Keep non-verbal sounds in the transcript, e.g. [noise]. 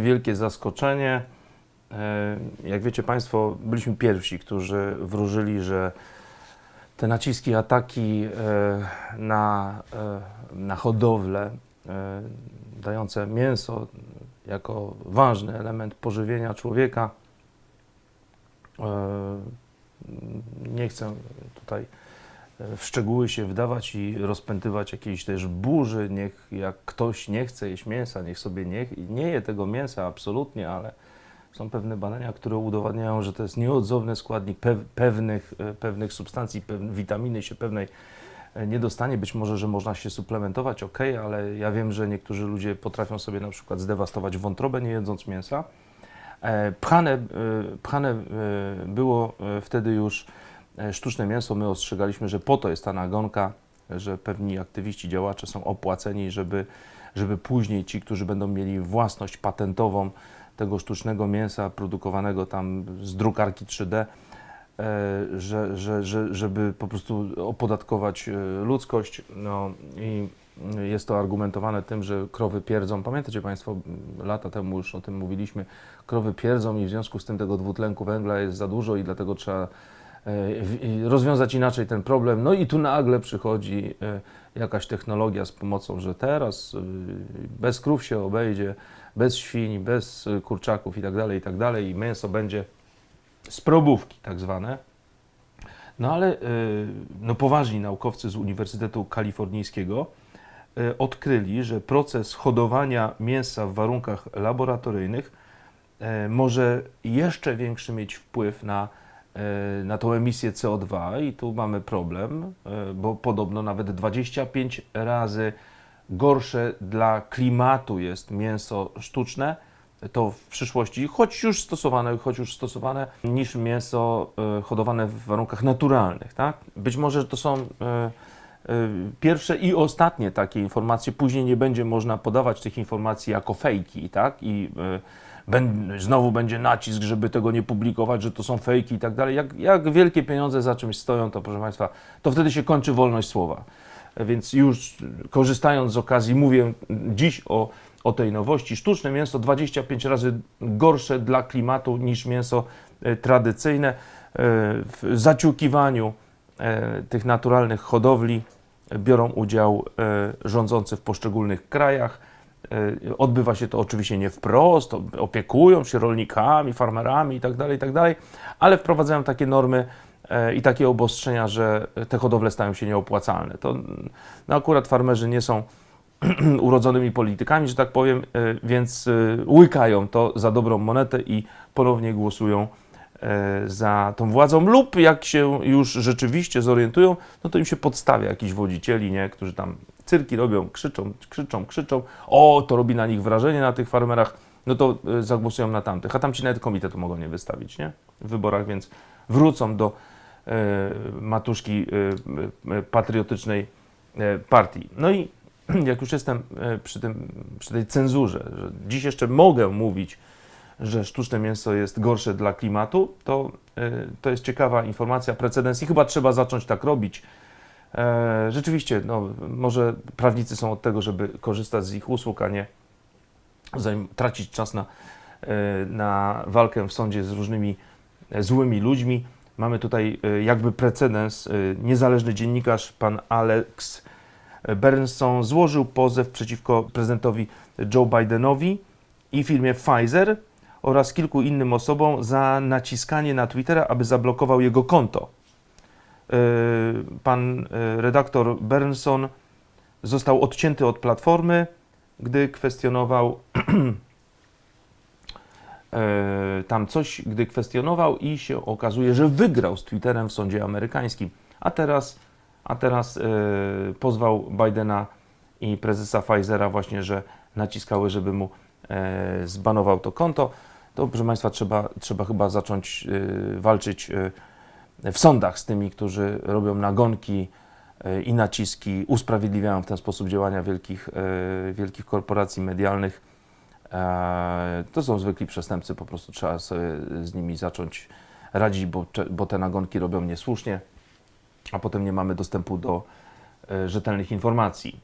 Wielkie zaskoczenie. E, Jak wiecie Państwo, byliśmy pierwsi, którzy wróżyli, że te naciski, ataki e, na, e, na hodowlę, dające mięso jako ważny element pożywienia człowieka, nie chcę tutaj w szczegóły się wdawać i rozpętywać jakiejś też burzy. Niech jak ktoś nie chce jeść mięsa, niech sobie nie, nie je tego mięsa absolutnie, ale są pewne badania, które udowadniają, że to jest nieodzowny składnik pew, pewnych, e, pewnych substancji, witaminy się pewnej e, nie dostanie. Być może, że można się suplementować, ok, ale ja wiem, że niektórzy ludzie potrafią sobie na przykład zdewastować wątrobę nie jedząc mięsa. E, Pchane, pchane było wtedy już sztuczne mięso. My ostrzegaliśmy, że po to jest ta nagonka, że pewni aktywiści, działacze są opłaceni, żeby, żeby później ci, którzy będą mieli własność patentową tego sztucznego mięsa produkowanego tam z drukarki 3D, e, że, że, że, żeby po prostu opodatkować e, ludzkość. No i jest to argumentowane tym, że krowy pierdzą. Pamiętacie Państwo, lata temu już o tym mówiliśmy, krowy pierdzą i w związku z tym tego dwutlenku węgla jest za dużo i dlatego trzeba e, rozwiązać inaczej ten problem. No i tu nagle przychodzi e, jakaś technologia z pomocą, że teraz e, bez krów się obejdzie, bez świń, bez e, kurczaków i tak dalej, i tak dalej i mięso będzie z probówki tak zwane. No ale e, no, poważni naukowcy z Uniwersytetu Kalifornijskiego e, odkryli, że proces hodowania mięsa w warunkach laboratoryjnych e, może jeszcze większy mieć wpływ na, e, na tą emisję CO2 i tu mamy problem, e, bo podobno nawet 25 razy gorsze dla klimatu jest mięso sztuczne, to w przyszłości, choć już stosowane, choć już stosowane, niż mięso e, hodowane w warunkach naturalnych, tak? Być może to są e, e, pierwsze i ostatnie takie informacje, później nie będzie można podawać tych informacji jako fejki, tak? I ben, znowu będzie nacisk, żeby tego nie publikować, że to są fejki i tak dalej. Jak, jak wielkie pieniądze za czymś stoją, to proszę Państwa, to wtedy się kończy wolność słowa. Więc już korzystając z okazji, mówię dziś o, o tej nowości. Sztuczne mięso 25 razy gorsze dla klimatu niż mięso e, tradycyjne. W zaciukiwaniu tych naturalnych hodowli biorą udział e, rządzący w poszczególnych krajach. E, Odbywa się to oczywiście nie wprost, opiekują się rolnikami, farmerami itd., itd., ale wprowadzają takie normy e, i takie obostrzenia, że te hodowle stają się nieopłacalne. To no akurat farmerzy nie są [clears throat] urodzonymi politykami, że tak powiem, e, więc e, łykają to za dobrą monetę i ponownie głosują e, za tą władzą lub jak się już rzeczywiście zorientują, no to im się podstawia jakichś wodzicieli, nie, którzy tam cyrki robią, krzyczą, krzyczą, krzyczą, o, to robi na nich wrażenie, na tych farmerach, no to e, zagłosują na tamtych, a tamci nawet komitetu mogą nie wystawić, nie, w wyborach, więc wrócą do e, matuszki e, e, patriotycznej e, partii. No i [clears throat] jak już jestem e, przy, tym, przy tej cenzurze, że dziś jeszcze mogę mówić, że sztuczne mięso jest gorsze dla klimatu, to, e, to jest ciekawa informacja, precedens i chyba trzeba zacząć tak robić. E, Rzeczywiście, no, może prawnicy są od tego, żeby korzystać z ich usług, a nie tracić czas na, e, na walkę w sądzie z różnymi złymi ludźmi. Mamy tutaj jakby precedens. Niezależny dziennikarz, pan Alex Bernson, złożył pozew przeciwko prezydentowi Joe Bidenowi i firmie Pfizer oraz kilku innym osobom za naciskanie na Twittera, aby zablokował jego konto. E, Pan e, redaktor Bernson został odcięty od platformy, gdy kwestionował [clears throat] e, tam coś, gdy kwestionował i się okazuje, że wygrał z Twitterem w sądzie amerykańskim. A teraz, a teraz pozwał Bidena i prezesa Pfizera właśnie, że naciskały, żeby mu zbanował to konto. To, proszę Państwa, trzeba, trzeba chyba zacząć e, walczyć e, w sądach z tymi, którzy robią nagonki e, i naciski, usprawiedliwiają w ten sposób działania wielkich, wielkich korporacji medialnych. E, To są zwykli przestępcy, po prostu trzeba sobie z nimi zacząć radzić, bo, bo te nagonki robią niesłusznie, a potem nie mamy dostępu do rzetelnych informacji.